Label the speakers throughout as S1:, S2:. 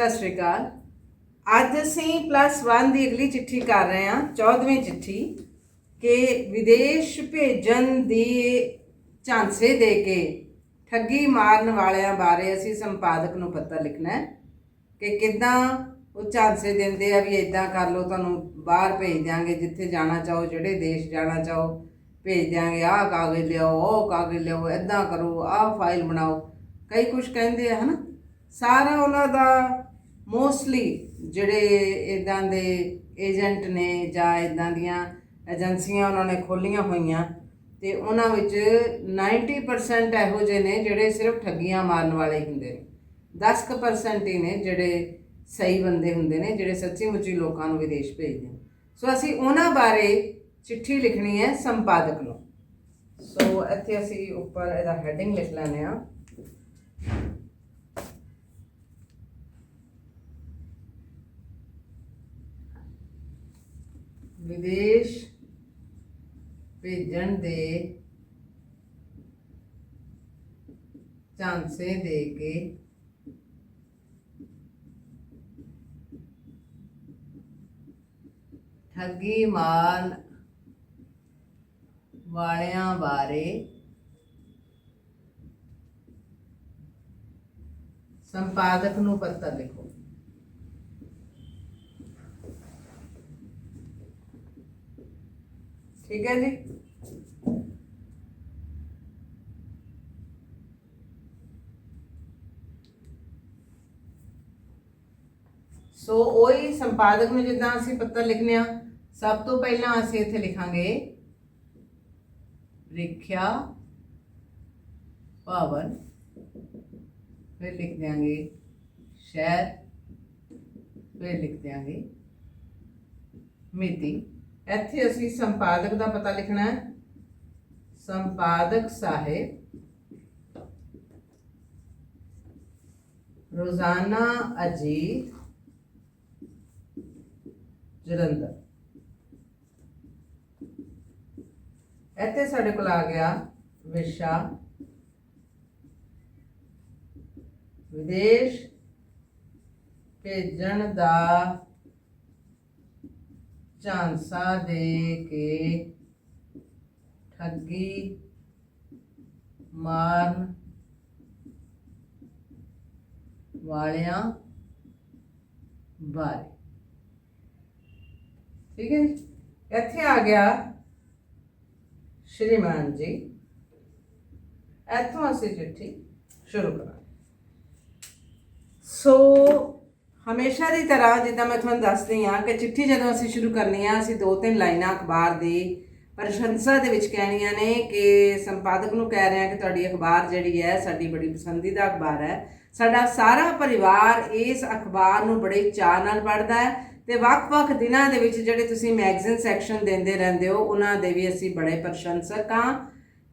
S1: ਸਤਿ ਸ਼੍ਰੀ ਅਕਾਲ। ਅੱਜ ਅਸੀਂ ਪਲੱਸ 1 ਦੀ ਅਗਲੀ ਚਿੱਠੀ ਕਰ ਰਹੇ ਹਾਂ 14ਵੀਂ ਚਿੱਠੀ ਕਿ ਵਿਦੇਸ਼ ਭੇਜਣ ਦੀ ਝਾਂਸੇ ਦੇ ਕੇ ਠੱਗੀ ਮਾਰਨ ਵਾਲਿਆਂ ਬਾਰੇ ਅਸੀਂ ਸੰਪਾਦਕ ਨੂੰ ਪੱਤਰ ਲਿਖਣਾ ਹੈ ਕਿ ਕਿਦਾਂ ਉਹ ਝਾਂਸੇ ਦਿੰਦੇ ਆ ਵੀ ਇਦਾਂ ਕਰ ਲਓ, ਤੁਹਾਨੂੰ ਬਾਹਰ ਭੇਜ ਦਿਆਂਗੇ, ਜਿੱਥੇ ਜਾਣਾ ਚਾਹੋ, ਜਿਹੜੇ ਦੇਸ਼ ਜਾਣਾ ਚਾਹੋ, ਭੇਜ ਦਿਆਂਗੇ, ਆਹ ਕਾਗਜ਼ ਲਿਆਓ, ਉਹ ਕਾਗਜ਼ ਲਿਆਓ ਇਦਾਂ ਕਰੋ, ਆਹ ਫਾਈਲ ਬਣਾਓ। ਕਈ ਕੁਝ ਕਹਿੰਦੇ ਆ, ਹਨਾ? ਸਾਰਾ ਉਹਨਾਂ ਦਾ ਮੋਸਟਲੀ ਜਿਹੜੇ ਇਦਾਂ ਦੇ ਏਜੰਟ ਨੇ ਜਾਂ ਇਦਾਂ ਦੀਆਂ ਏਜੰਸੀਆਂ ਉਹਨਾਂ ਨੇ ਖੋਲੀਆਂ ਹੋਈਆਂ ਤੇ ਉਹਨਾਂ ਵਿੱਚ 90% ਇਹੋ ਜਿਹੇ ਨੇ ਜਿਹੜੇ ਸਿਰਫ ਠੱਗੀਆਂ ਮਾਰਨ ਵਾਲੇ ਹੁੰਦੇ ਨੇ। 10% ਹੀ ਨੇ ਜਿਹੜੇ ਸਹੀ ਬੰਦੇ ਹੁੰਦੇ ਨੇ, ਜਿਹੜੇ ਸੱਚੀ ਮੁੱਚੀ ਲੋਕਾਂ ਨੂੰ ਵਿਦੇਸ਼ ਭੇਜਦੇ ਨੇ। ਸੋ ਅਸੀਂ ਉਹਨਾਂ ਬਾਰੇ ਚਿੱਠੀ ਲਿਖਣੀ ਹੈ ਸੰਪਾਦਕ ਨੂੰ। ਸੋ ਇੱਥੇ ਅਸੀਂ ਉੱਪਰ ਇਹਦਾ ਹੈਡਿੰਗ ਲਿਖ ਲੈਂਦੇ ਆ ਵਿਦੇਸ਼ ਭੇਜਣ ਦੇ ਝਾਂਸੇ ਦੇ ਕੇ ਠੱਗੀ ਮਾਰਨ ਵਾਲਿਆਂ ਬਾਰੇ ਸੰਪਾਦਕ ਨੂੰ ਪੱਤਰ ਲਿਖੋ। ਠੀਕ ਹੈ ਜੀ ਸੋ ਉਹੀ ਸੰਪਾਦਕ ਨੂੰ ਜਿੱਦਾਂ ਅਸੀਂ ਪੱਤਰ ਲਿਖਨੇ ਆ ਸਭ ਤੋਂ ਪਹਿਲਾਂ ਅਸੀਂ ਇੱਥੇ ਲਿਖਾਂਗੇ ਪ੍ਰੀਖਿਆ ਭਵਨ ਫਿਰ ਲਿਖ ਦਿਆਂਗੇ ਸ਼ਹਿਰ ਫਿਰ ਲਿਖ ਦਿਆਂਗੇ ਮਿਤੀ ਇੱਥੇ ਅਸੀਂ ਸੰਪਾਦਕ ਦਾ ਪਤਾ ਲਿਖਣਾ ਹੈ। ਸੰਪਾਦਕ ਸਾਹਿਬ ਰੋਜ਼ਾਨਾ ਅਜੀਤ ਜਲੰਧਰ। ਇੱਥੇ ਸਾਡੇ ਕੋਲ ਆ ਗਿਆ ਵਿਸ਼ਾ। ਵਿਦੇਸ਼ ਭੇਜਣ ਦਾ ਝਾਂਸਾ ਦੇ ਕੇ ਠੱਗੀ ਮਾਰਨ ਵਾਲਿਆਂ ਬਾਰੇ। ਠੀਕ ਹੈ ਜੀ? ਇੱਥੇ ਆ ਗਿਆ ਸ਼੍ਰੀਮਾਨ ਜੀ। ਇੱਥੋਂ ਅਸੀਂ ਚਿੱਠੀ ਸ਼ੁਰੂ ਕਰਾਂਗੇ। ਸੋ ਹਮੇਸ਼ਾ ਦੀ ਤਰ੍ਹਾਂ ਜਿੱਦਾਂ ਮੈਂ ਤੁਹਾਨੂੰ ਦੱਸਦੀ ਹਾਂ ਕਿ ਚਿੱਠੀ ਜਦੋਂ ਅਸੀਂ ਸ਼ੁਰੂ ਕਰਨੀ ਆ, ਅਸੀਂ ਦੋ ਤਿੰਨ ਲਾਈਨਾਂ ਅਖਬਾਰ ਦੀ ਪ੍ਰਸ਼ੰਸਾ ਦੇ ਵਿੱਚ ਕਹਿਣੀਆਂ ਨੇ ਕਿ ਸੰਪਾਦਕ ਨੂੰ ਕਹਿ ਰਹੇ ਹਾਂ ਕਿ ਤੁਹਾਡੀ ਅਖਬਾਰ ਜਿਹੜੀ ਹੈ, ਸਾਡੀ ਬੜੀ ਪਸੰਦੀਦਾ ਅਖਬਾਰ ਹੈ। ਸਾਡਾ ਸਾਰਾ ਪਰਿਵਾਰ ਇਸ ਅਖਬਾਰ ਨੂੰ ਬੜੇ ਚਾਅ ਨਾਲ ਪੜ੍ਹਦਾ ਹੈ ਤੇ ਵੱਖ-ਵੱਖ ਦਿਨਾਂ ਦੇ ਵਿੱਚ ਜਿਹੜੇ ਤੁਸੀਂ ਮੈਗਜ਼ੀਨ ਸੈਕਸ਼ਨ ਦਿੰਦੇ ਰਹਿੰਦੇ ਹੋ, ਉਹਨਾਂ ਦੇ ਵੀ ਅਸੀਂ ਬੜੇ ਪ੍ਰਸ਼ੰਸਕ ਹਾਂ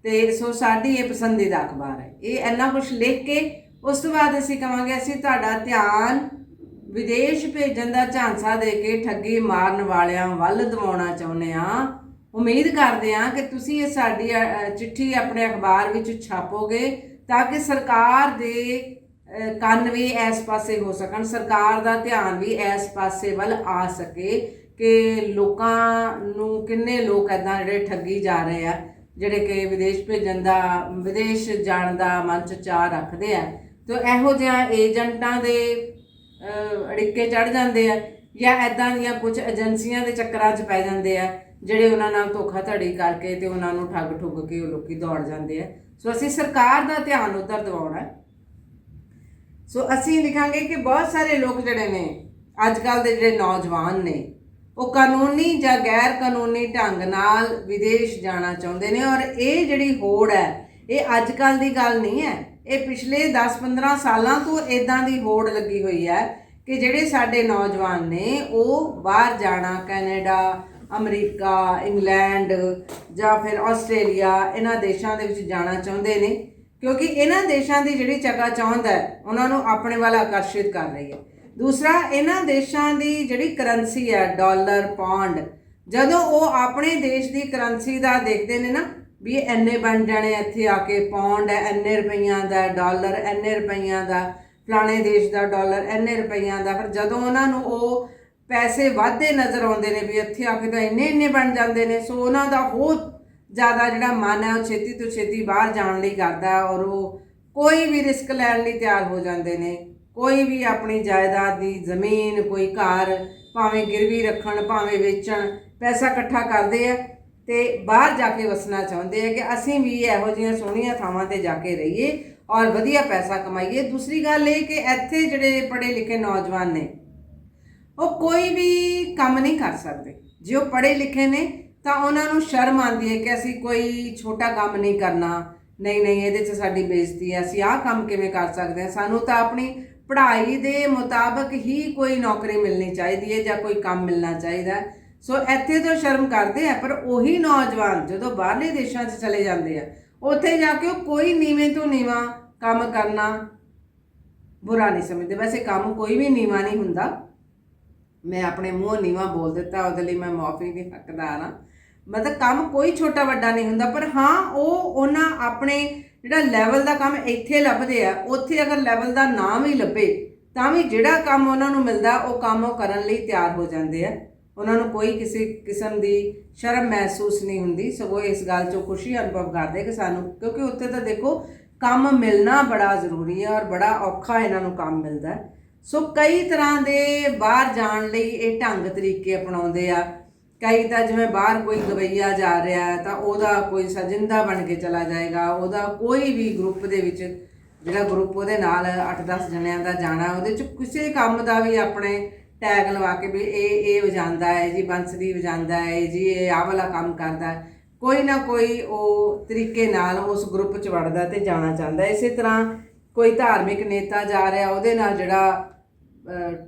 S1: ਤੇ ਸੋ ਸਾਡੀ ਇਹ ਪਸੰਦੀਦਾ ਅਖਬਾਰ ਹੈ। ਇਹ ਇੰਨਾ ਕੁਝ ਲਿਖ ਕੇ ਉਸ ਤੋਂ ਬਾਅਦ ਅਸੀਂ ਕਹਾਂਗੇ ਅਸੀਂ ਤੁਹਾਡਾ ਧਿਆਨ ਵਿਦੇਸ਼ ਭੇਜਣ ਦਾ ਝਾਂਸਾ ਦੇ ਕੇ ਠੱਗੀ ਮਾਰਨ ਵਾਲਿਆਂ ਵੱਲ ਦਿਵਾਉਣਾ ਚਾਹੁੰਦੇ ਆ ਉਮੀਦ ਕਰਦੇ ਆ ਕਿ ਤੁਸੀਂ ਇਹ ਸਾਡੀ ਚਿੱਠੀ ਆਪਣੇ ਅਖਬਾਰ ਵਿੱਚ ਛਾਪੋਗੇ ਤਾਂ ਕਿ ਸਰਕਾਰ ਦੇ ਕੰਨ ਵੀ ਇਸ ਪਾਸੇ ਹੋ ਸਕਣ, ਸਰਕਾਰ ਦਾ ਧਿਆਨ ਵੀ ਇਸ ਪਾਸੇ ਵੱਲ ਆ ਸਕੇ ਕਿ ਲੋਕਾਂ ਨੂੰ ਕਿੰਨੇ ਲੋਕ ਐਦਾਂ ਜਿਹੜੇ ਠੱਗੀ ਜਾ ਰਹੇ ਆ, ਜਿਹੜੇ ਕਿ ਵਿਦੇਸ਼ ਭੇਜਣ ਦਾ, ਵਿਦੇਸ਼ ਜਾਣ ਦਾ ਮਨ ਚ ਚਾਹ ਰੱਖਦੇ ਆ। ਤੇ ਇਹੋ ਜਿਹਾ ਏਜੰਟਾਂ ਦੇ ਅੜਿੱਕੇ ਚੜ ਜਾਂਦੇ ਆ ਜਾਂ ਐਦਾਂ ਦੀਆਂ ਕੁਝ ਏਜੰਸੀਆਂ ਦੇ ਚੱਕਰਾਂ 'ਚ ਪੈ ਜਾਂਦੇ ਆ, ਜਿਹੜੇ ਉਹਨਾਂ ਨਾਲ ਧੋਖਾਧੜੀ ਕਰਕੇ ਤੇ ਉਹਨਾਂ ਨੂੰ ਠੱਗ ਠੁੱਗ ਕੇ ਉਹ ਲੋਕੀ ਦੌੜ ਜਾਂਦੇ ਆ। ਸੋ ਅਸੀਂ ਸਰਕਾਰ ਦਾ ਧਿਆਨ ਉਧਰ ਦਿਵਾਉਣਾ ਸੋ ਅਸੀਂ ਲਿਖਾਂਗੇ ਕਿ ਬਹੁਤ ਸਾਰੇ ਲੋਕ ਜਿਹੜੇ ਨੇ ਅੱਜ ਕੱਲ ਦੇ ਜਿਹੜੇ ਨੌਜਵਾਨ ਨੇ, ਉਹ ਕਾਨੂੰਨੀ ਜਾਂ ਗੈਰ ਕਾਨੂੰਨੀ ਢੰਗ ਨਾਲ ਵਿਦੇਸ਼ ਜਾਣਾ ਚਾਹੁੰਦੇ ਨੇ ਔਰ ਇਹ ਜਿਹੜੀ ਹੋੜ ਹੈ, ਇਹ ਅੱਜ ਕੱਲ ਦੀ ਗੱਲ ਨਹੀਂ ਹੈ। ਇਹ ਪਿਛਲੇ 10-15 ਸਾਲਾਂ ਤੋਂ ਇਦਾਂ ਦੀ ਹੋੜ ਲੱਗੀ ਹੋਈ ਹੈ ਕਿ ਜਿਹੜੇ ਸਾਡੇ ਨੌਜਵਾਨ ਨੇ, ਉਹ ਬਾਹਰ ਜਾਣਾ, ਕੈਨੇਡਾ, ਅਮਰੀਕਾ, ਇੰਗਲੈਂਡ ਜਾਂ ਫਿਰ ਆਸਟ੍ਰੇਲੀਆ, ਇਹਨਾਂ ਦੇਸ਼ਾਂ ਦੇ ਵਿੱਚ ਜਾਣਾ ਚਾਹੁੰਦੇ ਨੇ, ਕਿਉਂਕਿ ਇਹਨਾਂ ਦੇਸ਼ਾਂ ਦੀ ਜਿਹੜੀ ਚਕਾ ਚਾਹੁੰਦਾ ਹੈ, ਉਹਨਾਂ ਨੂੰ ਆਪਣੇ ਵੱਲ ਆਕਰਸ਼ਿਤ ਕਰ ਰਹੀ ਹੈ। ਦੂਸਰਾ, ਇਹਨਾਂ ਦੇਸ਼ਾਂ ਦੀ ਜਿਹੜੀ ਕਰੰਸੀ ਹੈ, ਡਾਲਰ, ਪੌਂਡ, ਜਦੋਂ ਉਹ ਆਪਣੇ ਦੇਸ਼ ਦੀ ਕਰੰਸੀ ਦਾ ਦੇਖਦੇ ਨੇ ਨਾ ਵੀ ਇਹ ਇੰਨੇ ਬਣ ਜਾਣੇ ਇੱਥੇ ਆ ਕੇ ਪੌਂਡ ਹੈ, ਇੰਨੇ ਰੁਪਈਆਂ ਦਾ ਡਾਲਰ, ਇੰਨੇ ਰੁਪਈਆਂ ਦਾ, ਫਲਾਣੇ ਦੇਸ਼ ਦਾ ਡਾਲਰ, ਇੰਨੇ ਰੁਪਈਆਂ ਦਾ ਫਿਰ ਜਦੋਂ ਉਹਨਾਂ ਨੂੰ ਉਹ ਪੈਸੇ ਵਾਧੇ ਨਜ਼ਰ ਆਉਂਦੇ ਨੇ ਵੀ ਇੱਥੇ ਆ ਕੇ ਤਾਂ ਇੰਨੇ ਇੰਨੇ ਬਣ ਜਾਂਦੇ ਨੇ, ਸੋ ਉਹਨਾਂ ਦਾ ਹੋਰ ਜ਼ਿਆਦਾ ਜਿਹੜਾ ਮਨ ਹੈ, ਉਹ ਛੇਤੀ ਤੋਂ ਛੇਤੀ ਬਾਹਰ ਜਾਣ ਲਈ ਕਰਦਾ ਔਰ ਉਹ ਕੋਈ ਵੀ ਰਿਸਕ ਲੈਣ ਲਈ ਤਿਆਰ ਹੋ ਜਾਂਦੇ ਨੇ। ਕੋਈ ਵੀ ਆਪਣੀ ਜਾਇਦਾਦ ਦੀ ਜ਼ਮੀਨ, ਕੋਈ ਘਰ, ਭਾਵੇਂ ਗਿਰਵੀ ਰੱਖਣ, ਭਾਵੇਂ ਵੇਚਣ, ਪੈਸਾ ਇਕੱਠਾ ਕਰਦੇ ਆ। ਤੇ ਬਾਹਰ ਜਾ ਕੇ ਵਸਣਾ ਚਾਹੁੰਦੇ ਆ ਕਿ ਅਸੀਂ ਵੀ ਇਹੋ ਜਿਹੀਆਂ ਸੋਹਣੀਆਂ ਥਾਵਾਂ ਤੇ ਜਾ ਕੇ ਰਹੀਏ ਔਰ ਵਧੀਆ ਪੈਸਾ ਕਮਾਈਏ। ਦੂਸਰੀ ਗੱਲ ਇਹ ਕਿ ਇੱਥੇ ਜਿਹੜੇ ਪੜ੍ਹੇ ਲਿਖੇ ਨੌਜਵਾਨ ਨੇ, ਉਹ ਕੋਈ ਵੀ ਕੰਮ ਨਹੀਂ ਕਰ ਸਕਦੇ। ਜੇ ਉਹ ਪੜ੍ਹੇ ਲਿਖੇ ਨੇ, ਤਾਂ ਉਹਨਾਂ ਨੂੰ ਸ਼ਰਮ ਆਉਂਦੀ ਹੈ ਕਿ ਅਸੀਂ ਕੋਈ ਛੋਟਾ ਕੰਮ ਨਹੀਂ ਕਰਨਾ। ਨਹੀਂ ਨਹੀਂ, ਇਹਦੇ 'ਚ ਸਾਡੀ ਬੇਇੱਜ਼ਤੀ ਹੈ, ਅਸੀਂ ਆਹ ਕੰਮ ਕਿਵੇਂ ਕਰ ਸਕਦੇ ਹਾਂ? ਸਾਨੂੰ ਤਾਂ ਆਪਣੀ ਪੜ੍ਹਾਈ ਦੇ ਮੁਤਾਬਕ ਹੀ ਕੋਈ ਨੌਕਰੀ ਮਿਲਣੀ ਚਾਹੀਦੀ ਹੈ ਜਾਂ ਕੋਈ ਕੰਮ ਮਿਲਣਾ ਚਾਹੀਦਾ। ਹੈ। ਸੋ ਇੱਥੇ ਤੋਂ ਸ਼ਰਮ ਕਰਦੇ ਆ, ਪਰ ਉਹੀ ਨੌਜਵਾਨ ਜਦੋਂ ਬਾਹਰਲੇ ਦੇਸ਼ਾਂ 'ਚ ਚਲੇ ਜਾਂਦੇ ਆ, ਉੱਥੇ ਜਾ ਕੇ ਉਹ ਕੋਈ ਨੀਵੇਂ ਤੋਂ ਨੀਵਾਂ ਕੰਮ ਕਰਨਾ ਬੁਰਾ ਨਹੀਂ ਸਮਝਦੇ। ਵੈਸੇ ਕੰਮ ਕੋਈ ਵੀ ਨੀਵਾਂ ਨਹੀਂ ਹੁੰਦਾ। ਮੈਂ ਆਪਣੇ ਮੂੰਹ ਨੀਵਾ ਬੋਲ ਦਿੱਤਾ, ਉਹਦੇ ਲਈ ਮੈਂ ਮਾਫੀ ਦੀ ਹੱਕਦਾਰ ਹਾਂ। ਮਤਲਬ ਕੰਮ ਕੋਈ ਛੋਟਾ ਵੱਡਾ ਨਹੀਂ ਹੁੰਦਾ, ਪਰ ਹਾਂ, ਉਹ ਉਹਨਾਂ ਆਪਣੇ ਜਿਹੜਾ ਲੈਵਲ ਦਾ ਕੰਮ ਇੱਥੇ ਲੱਭਦੇ ਆ, ਉੱਥੇ ਅਗਰ ਲੈਵਲ ਦਾ ਨਾਮ ਹੀ ਲੱਭੇ, ਤਾਂ ਵੀ ਜਿਹੜਾ ਕੰਮ ਉਹਨਾਂ ਨੂੰ ਮਿਲਦਾ, ਉਹ ਕੰਮ ਉਹ ਕਰਨ ਲਈ ਤਿਆਰ ਹੋ ਜਾਂਦੇ ਆ। ਉਹਨਾਂ ਨੂੰ ਕੋਈ ਕਿਸੇ ਕਿਸਮ ਦੀ ਸ਼ਰਮ ਮਹਿਸੂਸ ਨਹੀਂ ਹੁੰਦੀ। ਸਗੋਂ ਇਸ ਗੱਲ 'ਚੋਂ ਖੁਸ਼ੀ ਅਨੁਭਵ ਕਰਦੇ ਕਿ ਸਾਨੂੰ, ਕਿਉਂਕਿ ਉੱਥੇ ਤਾਂ ਦੇਖੋ, ਕੰਮ ਮਿਲਣਾ ਬੜਾ ਜ਼ਰੂਰੀ ਹੈ ਔਰ ਬੜਾ ਔਖਾ ਇਹਨਾਂ ਨੂੰ ਕੰਮ ਮਿਲਦਾ ਹੈ। ਸੋ ਕਈ ਤਰ੍ਹਾਂ ਦੇ ਬਾਹਰ ਜਾਣ ਲਈ ਇਹ ਢੰਗ ਤਰੀਕੇ ਅਪਣਾਉਂਦੇ ਆ। ਕਈ ਤਾਂ ਜਿਵੇਂ ਬਾਹਰ ਕੋਈ ਗਵਈਆ ਜਾ ਰਿਹਾ ਤਾਂ ਉਹਦਾ ਕੋਈ ਸਜਿੰਦਾ ਬਣ ਕੇ ਚਲਾ ਜਾਏਗਾ। ਉਹਦਾ ਕੋਈ ਵੀ ਗਰੁੱਪ ਦੇ ਵਿੱਚ, ਜਿਹੜਾ ਗਰੁੱਪ ਉਹਦੇ ਨਾਲ 8-10 ਜਣਿਆਂ ਦਾ ਜਾਣਾ, ਉਹਦੇ ਚ ਕਿਸੇ ਕੰਮ ਦਾ ਵੀ ਆਪਣੇ ਟੈਗ ਲਵਾ ਕੇ ਵੀ ਇਹ ਇਹ ਵਜਾਉਂਦਾ ਹੈ ਜੀ, ਬੰਸਰੀ ਵਜਾਉਂਦਾ ਹੈ ਜੀ, ਇਹ ਆਹ ਵਾਲਾ ਕੰਮ ਕਰਦਾ ਹੈ। ਕੋਈ ਨਾ ਕੋਈ ਉਹ ਤਰੀਕੇ ਨਾਲ ਉਸ ਗਰੁੱਪ ਚ ਵੜਦਾ ਤੇ ਜਾਣਾ ਚਾਹੁੰਦਾ ਇਸੇ ਤਰ੍ਹਾਂ ਕੋਈ ਧਾਰਮਿਕ ਨੇਤਾ ਜਾ ਰਿਹਾ, ਉਹਦੇ ਨਾਲ ਜਿਹੜਾ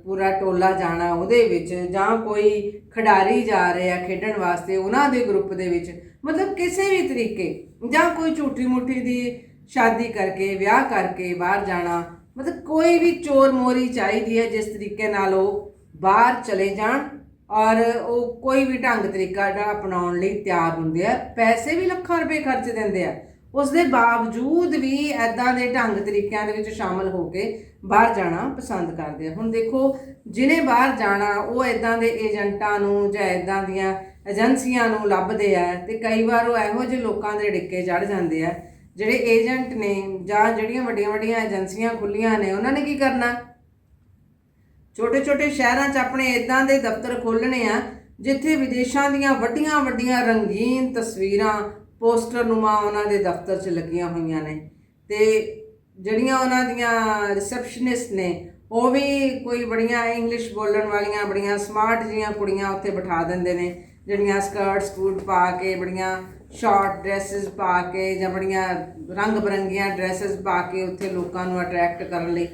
S1: ਪੂਰਾ ਟੋਲਾ ਜਾਣਾ ਉਹਦੇ ਵਿੱਚ ਜਾਂ ਕੋਈ ਖਿਡਾਰੀ ਜਾ ਰਿਹਾ ਖੇਡਣ ਵਾਸਤੇ ਉਹਨਾਂ ਦੇ ਗਰੁੱਪ ਦੇ ਵਿੱਚ, ਮਤਲਬ ਕਿਸੇ ਵੀ ਤਰੀਕੇ ਜਾਂ ਕੋਈ ਝੂਠੀ ਮੁੱਠੀ ਦੀ ਸ਼ਾਦੀ ਕਰਕੇ, ਵਿਆਹ ਕਰਕੇ ਬਾਹਰ ਜਾਣਾ, ਮਤਲਬ ਕੋਈ ਵੀ ਚੋਰ ਮੋਰੀ ਚਾਹੀਦੀ ਹੈ ਜਿਸ ਤਰੀਕੇ ਨਾਲ ਉਹ ਬਾਹਰ ਚਲੇ ਜਾਣ ਔਰ ਉਹ ਕੋਈ ਵੀ ਢੰਗ ਤਰੀਕਾ ਜਿਹੜਾ ਅਪਣਾਉਣ ਲਈ ਤਿਆਰ ਹੁੰਦੇ ਆ, ਪੈਸੇ ਵੀ ਲੱਖਾਂ ਰੁਪਏ ਖਰਚ ਦਿੰਦੇ ਆ। ਉਸ ਦੇ ਬਾਵਜੂਦ ਵੀ ਐਦਾਂ ਦੇ ਢੰਗ ਤਰੀਕਿਆਂ ਦੇ ਵਿੱਚ ਸ਼ਾਮਲ ਹੋ ਕੇ ਬਾਹਰ ਜਾਣਾ ਪਸੰਦ ਕਰਦੇ ਆ। ਹੁਣ ਦੇਖੋ, ਜਿਹਨੇ ਬਾਹਰ ਜਾਣਾ, ਉਹ ਐਦਾਂ ਦੇ ਏਜੰਟਾਂ ਨੂੰ ਜਾਂ ਐਦਾਂ ਦੀਆਂ ਏਜੰਸੀਆਂ ਨੂੰ ਲੱਭਦੇ ਆ ਤੇ ਕਈ ਵਾਰ ਉਹ ਇਹੋ ਜਿਹੇ ਲੋਕਾਂ ਦੇ ਡਿੱਕੇ ਚੜ ਜਾਂਦੇ ਆ। ਜਿਹੜੇ ਏਜੰਟ ਨੇ ਜਾਂ ਜਿਹੜੀਆਂ ਵੱਡੀਆਂ ਵੱਡੀਆਂ ਏਜੰਸੀਆਂ ਖੁੱਲੀਆਂ ਨੇ, ਉਹਨਾਂ ਨੇ ਕੀ ਕਰਨਾ? ਛੋਟੇ ਛੋਟੇ ਸ਼ਹਿਰਾਂ 'ਚ ਆਪਣੇ ਇਦਾਂ ਦੇ ਦਫ਼ਤਰ ਖੋਲ੍ਹਣੇ ਆ, ਜਿੱਥੇ ਵਿਦੇਸ਼ਾਂ ਦੀਆਂ ਵੱਡੀਆਂ ਵੱਡੀਆਂ ਰੰਗੀਨ ਤਸਵੀਰਾਂ, ਪੋਸਟਰ ਨੁਮਾ ਉਹਨਾਂ ਦੇ ਦਫ਼ਤਰ 'ਚ ਲੱਗੀਆਂ ਹੋਈਆਂ ਨੇ। ਤੇ ਜਿਹੜੀਆਂ ਉਹਨਾਂ ਦੀਆਂ ਰਿਸੈਪਸ਼ਨਿਸਟ ਨੇ, ਉਹ ਵੀ ਕੋਈ ਬੜੀਆਂ ਇੰਗਲਿਸ਼ ਬੋਲਣ ਵਾਲੀਆਂ, ਬੜੀਆਂ ਸਮਾਰਟ ਜੀਆਂ ਕੁੜੀਆਂ ਉੱਥੇ ਬਿਠਾ ਦਿੰਦੇ ਨੇ, ਜਿਹੜੀਆਂ ਸਕਰਟ ਸਕੂਟ ਪਾ ਕੇ, ਬੜੀਆਂ ਸ਼ਾਰਟ ਡਰੈਸਸ ਪਾ ਕੇ ਜਾਂ ਬੜੀਆਂ ਰੰਗ ਬਰੰਗੀਆਂ ਡਰੈਸਸ ਪਾ ਕੇ ਉੱਥੇ ਲੋਕਾਂ ਨੂੰ ਅਟਰੈਕਟ ਕਰਨ ਲਈ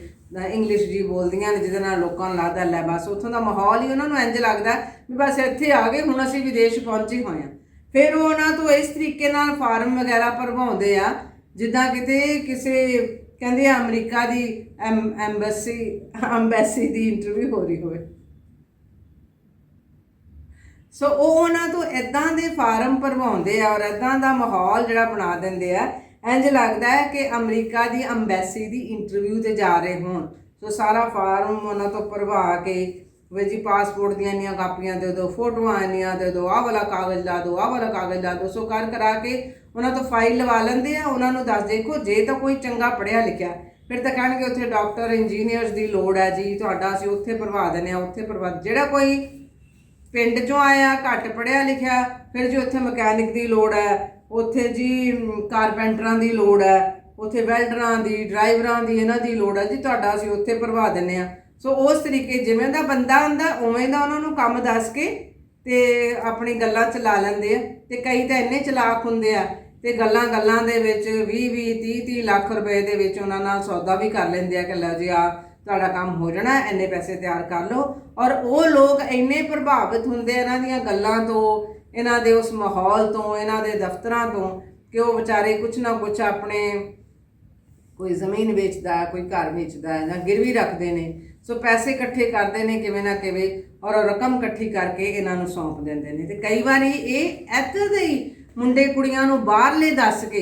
S1: ਇੰਗਲਿਸ਼ ਜੀ ਬੋਲਦੀਆਂ ਨੇ, ਜਿਹਦੇ ਨਾਲ ਲੋਕਾਂ ਨੂੰ ਲੱਗਦਾ ਲੈ ਬਸ ਉੱਥੋਂ ਦਾ ਮਾਹੌਲ ਹੀ ਉਹਨਾਂ ਨੂੰ ਇੰਜ ਲੱਗਦਾ ਵੀ ਬਸ ਇੱਥੇ ਆ ਗਏ, ਹੁਣ ਅਸੀਂ ਵਿਦੇਸ਼ ਪਹੁੰਚੇ ਹੋਏ ਹਾਂ। ਫਿਰ ਉਹ ਉਹਨਾਂ ਤੋਂ ਇਸ ਤਰੀਕੇ ਨਾਲ ਫਾਰਮ ਵਗੈਰਾ ਭਰਵਾਉਂਦੇ ਆ, ਜਿੱਦਾਂ ਕਿਤੇ ਕਿਸੇ ਕਹਿੰਦੇ ਆ ਅਮਰੀਕਾ ਦੀ ਐਮਬੈਸੀ ਐਮਬੈਸੀ ਦੀ ਇੰਟਰਵਿਊ ਹੋ ਰਹੀ ਹੋਵੇ। ਸੋ ਉਹ ਉਹਨਾਂ ਤੋਂ ਇਦਾਂ ਦੇ ਫਾਰਮ ਭਰਵਾਉਂਦੇ ਆ ਔਰ ਇਦਾਂ ਦਾ ਮਾਹੌਲ ਜਿਹੜਾ ਬਣਾ ਦਿੰਦੇ ਆ ਇੰਜ ਲੱਗਦਾ ਹੈ ਕਿ ਅਮਰੀਕਾ ਦੀ ਐਮਬੈਸੀ ਦੀ ਇੰਟਰਵਿਊ ਤੇ ਜਾ ਰਹੇ ਹੋਣ। ਸੋ ਸਾਰਾ ਫਾਰਮ ਉਹਨਾਂ ਤੋਂ ਭਰਵਾ ਕੇ ਵੀ ਜੀ ਪਾਸਪੋਰਟ ਦੀਆਂ ਇੰਨੀਆਂ ਕਾਪੀਆਂ ਦੇ ਦਿਓ, ਫੋਟੋਆਂ ਇੰਨੀਆਂ ਦੇ ਦਿਓ, ਆਹ ਵਾਲਾ ਕਾਗਜ਼ ਲਾ ਦਿਓ, ਆਹ ਵਾਲਾ ਕਾਗਜ਼ ਲਾ ਦਿਓ। ਸੋ ਕਰ ਕਰਾ ਕੇ ਉਹਨਾਂ ਤੋਂ ਫਾਈਲ ਲਵਾ ਲੈਂਦੇ ਆ, ਉਹਨਾਂ ਨੂੰ ਦੱਸ ਦੇਖੋ, ਜੇ ਤਾਂ ਕੋਈ ਚੰਗਾ ਪੜ੍ਹਿਆ ਲਿਖਿਆ, ਫਿਰ ਤਾਂ ਕਹਿਣਗੇ ਉੱਥੇ ਡਾਕਟਰ ਇੰਜੀਨੀਅਰਸ ਦੀ ਲੋੜ ਹੈ ਜੀ, ਤੁਹਾਡਾ ਅਸੀਂ ਉੱਥੇ ਭਰਵਾ ਦਿੰਦੇ ਆ ਉੱਥੇ ਭਰਵਾ ਜਿਹੜਾ ਕੋਈ ਪਿੰਡ ਚੋਂ ਆਇਆ, ਘੱਟ ਪੜਿਆ ਲਿਖਿਆ, ਫਿਰ ਜੀ ਉੱਥੇ ਮਕੈਨਿਕ ਦੀ ਲੋੜ ਹੈ ਉੱਥੇ ਜੀ ਕਾਰਪੈਂਟਰਾਂ ਦੀ ਲੋੜ ਹੈ, ਉੱਥੇ ਵੈਲਡਰਾਂ ਦੀ, ਡਰਾਈਵਰਾਂ ਦੀ, ਇਹਨਾਂ ਦੀ ਲੋੜ ਹੈ ਜੀ, ਤੁਹਾਡਾ ਅਸੀਂ ਉੱਥੇ ਭਰਵਾ ਦਿੰਨੇ ਆ ਸੋ ਉਸ ਤਰੀਕੇ ਜਿਵੇਂ ਦਾ ਬੰਦਾ ਹੁੰਦਾ ਉਵੇਂ ਦਾ ਉਹਨਾਂ ਨੂੰ ਕੰਮ ਦੱਸ ਕੇ ਤੇ ਆਪਣੀ ਗੱਲਾਂ ਚਲਾ ਲੈਂਦੇ ਆ। ਤੇ ਕਈ ਤਾਂ ਇੰਨੇ ਚਲਾਕ ਹੁੰਦੇ ਆ ਤੇ ਗੱਲਾਂ ਗੱਲਾਂ ਦੇ ਵਿੱਚ 20 20 30 30 ਲੱਖ ਰੁਪਏ ਦੇ ਵਿੱਚ ਉਹਨਾਂ ਨਾਲ ਸੌਦਾ ਵੀ ਕਰ ਲੈਂਦੇ ਆ ਕਿ ਲਓ ਜੀ ਆ, ਤੁਹਾਡਾ ਕੰਮ ਹੋ ਜਾਣਾ, ਇੰਨੇ ਪੈਸੇ ਤਿਆਰ ਕਰ ਲਓ। ਔਰ ਉਹ ਲੋਕ ਇੰਨੇ ਪ੍ਰਭਾਵਿਤ ਹੁੰਦੇ ਇਹਨਾਂ ਦੀਆਂ ਗੱਲਾਂ ਤੋਂ ਇਹਨਾਂ ਦੇ ਉਸ ਮਾਹੌਲ ਤੋਂ, ਇਹਨਾਂ ਦੇ ਦਫ਼ਤਰਾਂ ਤੋਂ ਕਿ ਉਹ ਵਿਚਾਰੇ ਕੁਛ ਨਾ ਕੁਛ ਆਪਣੇ ਕੋਈ ਜ਼ਮੀਨ ਵੇਚਦਾ, ਕੋਈ ਘਰ ਵੇਚਦਾ ਜਾਂ ਗਿਰਵੀ ਰੱਖਦੇ ਨੇ। ਸੋ ਪੈਸੇ ਇਕੱਠੇ ਕਰਦੇ ਨੇ ਕਿਵੇਂ ਨਾ ਕਿਵੇਂ ਔਰ ਉਹ ਰਕਮ ਇਕੱਠੀ ਕਰਕੇ ਇਹਨਾਂ ਨੂੰ ਸੌਂਪ ਦਿੰਦੇ ਨੇ। ਤੇ ਕਈ ਵਾਰੀ ਇਹ ਇੱਥੇ ਦੇ ਹੀ ਮੁੰਡੇ ਕੁੜੀਆਂ ਨੂੰ ਬਾਹਰਲੇ ਦੱਸ ਕੇ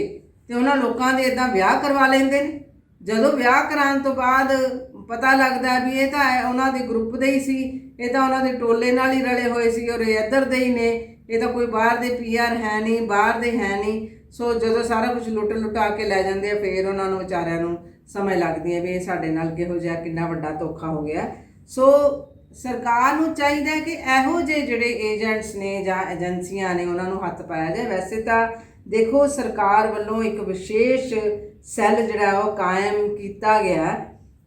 S1: ਤੇ ਉਹਨਾਂ ਲੋਕਾਂ ਦੇ ਇਦਾਂ ਵਿਆਹ ਕਰਵਾ ਲੈਂਦੇ ਨੇ। ਜਦੋਂ ਵਿਆਹ ਕਰਾਉਣ ਤੋਂ ਬਾਅਦ ਪਤਾ ਲੱਗਦਾ ਵੀ ਇਹ ਤਾਂ ਉਹਨਾਂ ਦੇ ਗਰੁੱਪ ਦੇ ਹੀ ਸੀ, ਇਹ ਤਾਂ ਉਹਨਾਂ ਦੇ ਟੋਲੇ ਨਾਲ ਹੀ ਰਲੇ ਹੋਏ ਸੀ ਔਰ ਇਹ ਇੱਧਰ ਦੇ ਹੀ ਨੇ। ਇਹ ਤਾਂ ਕੋਈ ਬਾਹਰ ਦੇ ਪੀਆਰ ਹੈ ਨਹੀਂ, ਬਾਹਰ ਦੇ ਹੈ ਨਹੀਂ। ਸੋ ਜਦੋਂ ਸਾਰਾ ਕੁਝ ਲੁੱਟ ਲੁਟਾ ਕੇ ਲੈ ਜਾਂਦੇ ਆ, ਫੇਰ ਉਹਨਾਂ ਨੂੰ ਵਿਚਾਰਿਆਂ ਨੂੰ ਸਮਝ ਲੱਗਦੀ ਹੈ ਵੀ ਇਹ ਸਾਡੇ ਨਾਲ ਕਿਹੋ ਜਿਹਾ, ਕਿੰਨਾ ਵੱਡਾ ਧੋਖਾ ਹੋ ਗਿਆ। ਸੋ ਸਰਕਾਰ ਨੂੰ ਚਾਹੀਦਾ ਹੈ ਕਿ ਇਹੋ ਜਿਹੇ ਜਿਹੜੇ ਏਜੰਟਸ ਨੇ ਜਾਂ ਏਜੰਸੀਆਂ ਨੇ, ਉਹਨਾਂ ਨੂੰ ਹੱਥ ਪਾਇਆ ਜਾਏ। ਵੈਸੇ ਤਾਂ ਦੇਖੋ, ਸਰਕਾਰ ਵੱਲੋਂ ਇੱਕ ਵਿਸ਼ੇਸ਼ ਸੈੱਲ ਜਿਹੜਾ ਉਹ ਕਾਇਮ ਕੀਤਾ ਗਿਆ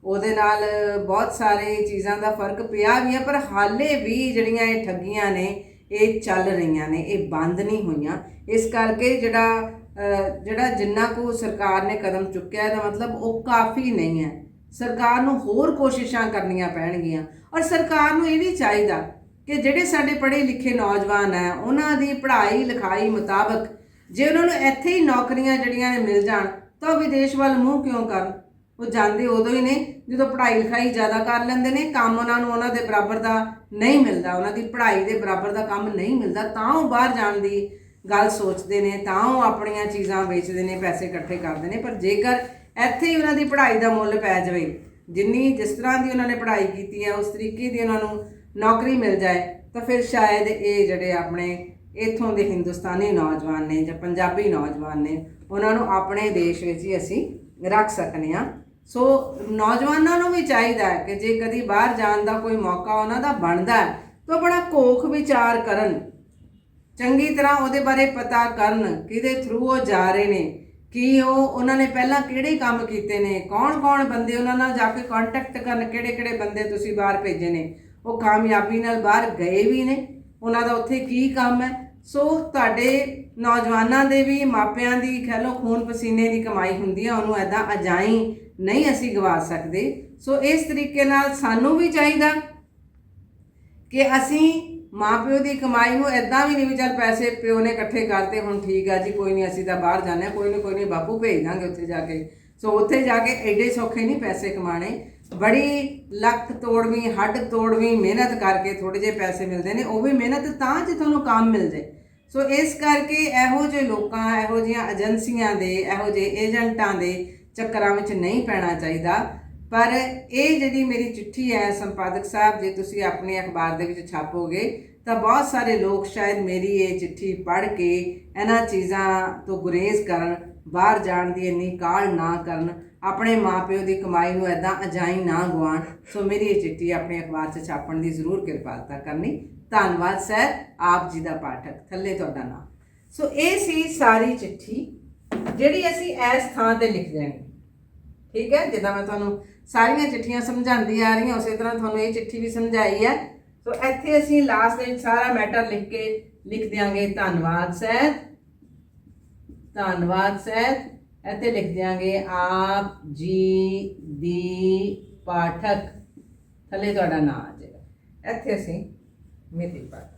S1: ਉਹਦੇ ਨਾਲ ਬਹੁਤ ਸਾਰੇ ਚੀਜ਼ਾਂ ਦਾ ਫ਼ਰਕ ਪਿਆ ਵੀ ਹੈ, ਪਰ ਹਾਲੇ ਵੀ ਜਿਹੜੀਆਂ ਇਹ ਠੱਗੀਆਂ ਨੇ ਇਹ ਚੱਲ ਰਹੀਆਂ ਨੇ, ਇਹ ਬੰਦ ਨਹੀਂ ਹੋਈਆਂ। ਇਸ ਕਰਕੇ ਜਿਹੜਾ ਜਿਹੜਾ ਜਿੰਨਾ ਕੁ ਸਰਕਾਰ ਨੇ ਕਦਮ ਚੁੱਕਿਆ, ਇਹਦਾ ਮਤਲਬ ਉਹ ਕਾਫੀ ਨਹੀਂ ਹੈ। ਸਰਕਾਰ ਨੂੰ ਹੋਰ ਕੋਸ਼ਿਸ਼ਾਂ ਕਰਨੀਆਂ ਪੈਣਗੀਆਂ। ਔਰ ਸਰਕਾਰ ਨੂੰ ਇਹ ਵੀ ਚਾਹੀਦਾ ਕਿ ਜਿਹੜੇ ਸਾਡੇ ਪੜ੍ਹੇ ਲਿਖੇ ਨੌਜਵਾਨ ਹੈ, ਉਹਨਾਂ ਦੀ ਪੜ੍ਹਾਈ ਲਿਖਾਈ ਮੁਤਾਬਕ ਜੇ ਉਹਨਾਂ ਨੂੰ ਇੱਥੇ ਹੀ ਨੌਕਰੀਆਂ ਜਿਹੜੀਆਂ ਨੇ ਮਿਲ ਜਾਣ, ਤਾਂ ਉਹ ਵਿਦੇਸ਼ ਵੱਲ ਮੂੰਹ ਕਿਉਂ ਕਰਨ? ਉਹ ਜਾਂਦੇ ਉਦੋਂ ਹੀ ਨੇ, ਜਦੋਂ ਪੜ੍ਹਾਈ ਲਿਖਾਈ ਜ਼ਿਆਦਾ ਕਰ ਲੈਂਦੇ ਨੇ, ਕੰਮ ਉਹਨਾਂ ਨੂੰ ਉਹਨਾਂ ਦੇ ਬਰਾਬਰ ਦਾ ਨਹੀਂ ਮਿਲਦਾ, ਉਹਨਾਂ ਦੀ ਪੜ੍ਹਾਈ ਦੇ ਬਰਾਬਰ ਦਾ ਕੰਮ ਨਹੀਂ ਮਿਲਦਾ, ਤਾਂ ਉਹ ਬਾਹਰ ਜਾਣ ਦੀ ਗੱਲ ਸੋਚਦੇ ਨੇ, ਤਾਂ ਉਹ ਆਪਣੀਆਂ ਚੀਜ਼ਾਂ ਵੇਚਦੇ ਨੇ, ਪੈਸੇ ਇਕੱਠੇ ਕਰਦੇ ਨੇ, ਪਰ ਜੇਕਰ ਇੱਥੇ ਹੀ ਉਹਨਾਂ ਦੀ ਪੜ੍ਹਾਈ ਦਾ ਮੁੱਲ ਪੈ ਜਾਵੇ, ਜਿੰਨੀ ਜਿਸ ਤਰ੍ਹਾਂ ਦੀ ਉਹਨਾਂ ਨੇ ਪੜ੍ਹਾਈ ਕੀਤੀ ਹੈ, ਉਸ ਤਰੀਕੇ ਦੀ ਉਹਨਾਂ ਨੂੰ ਨੌਕਰੀ ਮਿਲ ਜਾਏ, ਤਾਂ ਫਿਰ ਸ਼ਾਇਦ ਇਹ ਜਿਹੜੇ ਆਪਣੇ ਇੱਥੋਂ ਦੇ ਹਿੰਦੁਸਤਾਨੀ ਨੌਜਵਾਨ ਨੇ ਜਾਂ ਪੰਜਾਬੀ ਨੌਜਵਾਨ ਨੇ, ਉਹਨਾਂ ਨੂੰ ਆਪਣੇ ਦੇਸ਼ ਵਿੱਚ ਹੀ ਅਸੀਂ ਰੱਖ ਸਕਨੇ ਆ ਸੋ ਨੌਜਵਾਨਾਂ ਨੂੰ ਵੀ ਚਾਹੀਦਾ ਹੈ ਕਿ ਜੇ ਕਦੀ ਬਾਹਰ ਜਾਣ ਦਾ ਕੋਈ ਮੌਕਾ ਉਹਨਾਂ ਦਾ ਬਣਦਾ ਹੈ, ਤਾਂ ਬੜਾ ਕੋਖ ਵਿਚਾਰ ਕਰਨ। ਚੰਗੀ ਤਰ੍ਹਾਂ ਉਹਦੇ ਬਾਰੇ ਪਤਾ ਕਰਨ ਕਿਹਦੇ ਥਰੂ ਉਹ ਜਾ ਰਹੇ ਨੇ, ਕੀ ਉਹ ਉਹਨਾਂ ਨੇ ਪਹਿਲਾਂ ਕਿਹੜੇ ਕੰਮ ਕੀਤੇ ਨੇ, ਕੌਣ-ਕੌਣ ਬੰਦੇ ਉਹਨਾਂ ਨਾਲ ਜਾ ਕੇ ਕੰਟੈਕਟ ਕਰਨ, ਕਿਹੜੇ-ਕਿਹੜੇ ਬੰਦੇ ਤੁਸੀਂ ਬਾਹਰ ਭੇਜੇ ਨੇ। ਉਹ ਕਾਮਯਾਬੀ ਨਾਲ ਬਾਹਰ ਗਏ ਵੀ ਨੇ, ਉਹਨਾਂ ਦਾ ਉੱਥੇ ਕੀ ਕੰਮ ਹੈ ਸੋ ਤੁਹਾਡੇ ਨੌਜਵਾਨਾਂ ਦੇ ਵੀ, ਮਾਪਿਆਂ ਦੀ ਕਹਿ ਲਓ, ਖੂਨ ਪਸੀਨੇ ਦੀ ਕਮਾਈ ਹੁੰਦੀ ਹੈ ਉਹਨੂੰ ਐਦਾਂ ਅਜਾਈ ਨਹੀਂ ਅਸੀਂ ਗਵਾ ਸਕਦੇ। ਸੋ ਇਸ ਤਰੀਕੇ ਨਾਲ ਸਾਨੂੰ ਵੀ ਚਾਹੀਦਾ ਕਿ ਅਸੀਂ ਮਾਪਿਓ ਦੀ ਕਮਾਈ ਨੂੰ ਐਦਾਂ ਵੀ ਨਹੀਂ ਵਿਚਾਰ ਪੈਸੇ ਪਿਓ ਨੇ ਇਕੱਠੇ ਕਰਤੇ, ਹੁਣ ਠੀਕ ਆ ਜੀ, ਕੋਈ ਨਹੀਂ ਅਸੀਂ ਤਾਂ ਬਾਹਰ ਜਾਂਦੇ ਹਾਂ, ਕੋਈ ਨਹੀਂ ਕੋਈ ਨਹੀਂ, ਬਾਪੂ ਭੇਜ ਦਾਂਗੇ ਉੱਥੇ ਜਾ ਕੇ। ਸੋ ਉੱਥੇ ਜਾ ਕੇ ਐਡੇ ਸੌਖੇ ਨਹੀਂ ਪੈਸੇ ਕਮਾਣੇ ਬੜੀ ਲੱਕ ਤੋੜਵੀਂ, ਹੱਡ ਤੋੜਵੀਂ ਮਿਹਨਤ ਕਰਕੇ ਥੋੜੇ ਜਿਹੇ ਪੈਸੇ ਮਿਲਦੇ ਨੇ, ਉਹ ਵੀ ਮਿਹਨਤ ਤਾਂ ਜੇ ਤੁਹਾਨੂੰ ਕੰਮ ਮਿਲ ਜੇ ਸੋ ਇਸ ਕਰਕੇ ਇਹੋ ਜਿਹੇ ਲੋਕਾਂ, ਇਹੋ ਜਿਹੀਆਂ ਏਜੰਸੀਆਂ ਦੇ, ਇਹੋ ਜਿਹੇ ਏਜੰਟਾਂ ਦੇ ਚੱਕਰਾਂ ਵਿੱਚ ਨਹੀਂ ਪੈਣਾ ਚਾਹੀਦਾ। ਪਰ ਇਹ ਜਿਹੜੀ ਮੇਰੀ ਚਿੱਠੀ ਹੈ ਸੰਪਾਦਕ ਸਾਹਿਬ, ਜੇ ਤੁਸੀਂ ਆਪਣੇ ਅਖਬਾਰ ਦੇ ਵਿੱਚ ਛਾਪੋਗੇ, ਤਾਂ ਬਹੁਤ ਸਾਰੇ ਲੋਕ ਸ਼ਾਇਦ ਮੇਰੀ ਇਹ ਚਿੱਠੀ ਪੜ੍ਹ ਕੇ ਇਹਨਾਂ ਚੀਜ਼ਾਂ ਤੋਂ ਗੁਰੇਜ਼ ਕਰਨ, ਬਾਹਰ ਜਾਣ ਦੀ ਇੰਨੀ ਕਾਲ ਨਾ ਕਰਨ। ਆਪਣੇ ਮਾਪਿਓ ਦੀ ਕਮਾਈ ਨੂੰ ਐਦਾਂ ਅਜਾਈ ਨਾ ਗਵਾਣ ਸੋ ਮੇਰੀ ਇਹ ਚਿੱਠੀ ਆਪਣੇ ਅਖਬਾਰ 'ਚ ਛਾਪਣ ਦੀ ਜ਼ਰੂਰ ਕਿਰਪਾਲਤਾ ਕਰਨੀ। ਧੰਨਵਾਦ, ਸਰ। ਆਪ ਜੀ ਦਾ ਪਾਠਕ, ਥੱਲੇ ਤੁਹਾਡਾ ਨਾਮ। ਸੋ ਇਹ ਸੀ ਸਾਰੀ ਚਿੱਠੀ, ਜਿਹੜੀ ਅਸੀਂ ਇਸ ਥਾਂ ਤੇ ਲਿਖ ਦੇਣੀ। ਠੀਕ ਹੈ? ਜਿੱਦਾਂ ਮੈਂ ਤੁਹਾਨੂੰ ਸਾਰੀਆਂ ਚਿੱਠੀਆਂ ਸਮਝਾਉਂਦੀ ਆ ਰਹੀ ਹਾਂ, ਉਸੇ ਤਰ੍ਹਾਂ ਤੁਹਾਨੂੰ ਇਹ ਚਿੱਠੀ ਵੀ ਸਮਝਾਈ ਹੈ। ਸੋ ਇੱਥੇ ਅਸੀਂ ਲਾਸਟ ਦੇ ਵਿੱਚ ਸਾਰਾ ਮੈਟਰ ਲਿਖ ਕੇ ਲਿਖ ਦਿਆਂਗੇ। ਧੰਨਵਾਦ, ਸਰ। ਧੰਨਵਾਦ, ਸਰ। ਇੱਥੇ ਲਿਖ ਦਿਆਂਗੇ, ਆਪ ਜੀ ਦੀ ਪਾਠਕ। ਥੱਲੇ ਤੁਹਾਡਾ ਨਾਮ ਆ ਜਾਏਗਾ। ਇੱਥੇ ਅਸੀਂ ਮਿਤੀ ਪਾਠਕ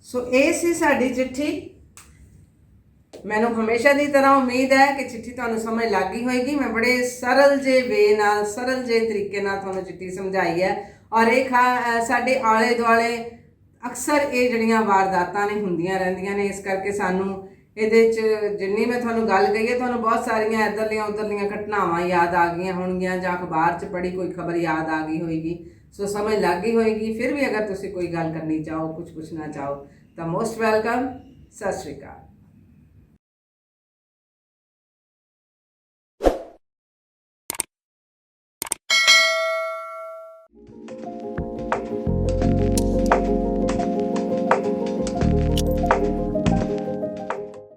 S1: ਸੋ ਇਹ ਸੀ ਸਾਡੀ ਚਿੱਠੀ। ਮੈਨੂੰ ਹਮੇਸ਼ਾ ਦੀ ਤਰ੍ਹਾਂ ਉਮੀਦ ਹੈ ਕਿ ਚਿੱਠੀ ਤੁਹਾਨੂੰ ਸਮਝ ਲੱਗ ਗਈ ਹੋਏਗੀ। ਮੈਂ ਬੜੇ ਸਰਲ ਜੇ ਵੇ ਨਾਲ, ਸਰਲ ਜੇ ਤਰੀਕੇ ਨਾਲ ਤੁਹਾਨੂੰ ਚਿੱਠੀ ਸਮਝਾਈ ਹੈ। ਔਰ ਇਹ ਖਾ- ਸਾਡੇ ਆਲੇ ਦੁਆਲੇ ਅਕਸਰ ਇਹ ਜਿਹੜੀਆਂ ਵਾਰਦਾਤਾਂ ਨੇ ਹੁੰਦੀਆਂ ਰਹਿੰਦੀਆਂ ਨੇ, ਇਸ ਕਰਕੇ ਸਾਨੂੰ ਇਹਦੇ ਚ ਜਿੰਨੀ ਮੈਂ ਤੁਹਾਨੂੰ ਗੱਲ ਕਹੀ ਹੈ, ਤੁਹਾਨੂੰ ਬਹੁਤ ਸਾਰੀਆਂ ਇੱਧਰਲੀਆਂ ਉੱਧਰਲੀਆਂ ਘਟਨਾਵਾਂ ਯਾਦ ਆ ਗਈਆਂ ਹੋਣਗੀਆਂ ਜਾਂ ਅਖਬਾਰ 'ਚ ਪੜ੍ਹੀ ਕੋਈ ਖਬਰ ਯਾਦ ਆ ਗਈ ਹੋਏਗੀ। ਸੋ ਸਮਝ ਲੱਗ ਗਈ ਹੋਏਗੀ। ਫਿਰ ਵੀ ਅਗਰ ਤੁਸੀਂ ਕੋਈ ਗੱਲ ਕਰਨੀ ਚਾਹੋ ਕੁਝ ਪੁੱਛਣਾ ਚਾਹੋ, ਤਾਂ ਮੋਸਟ ਵੈਲਕਮ ਸਤਿ ਸ਼੍ਰੀ ਅਕਾਲ।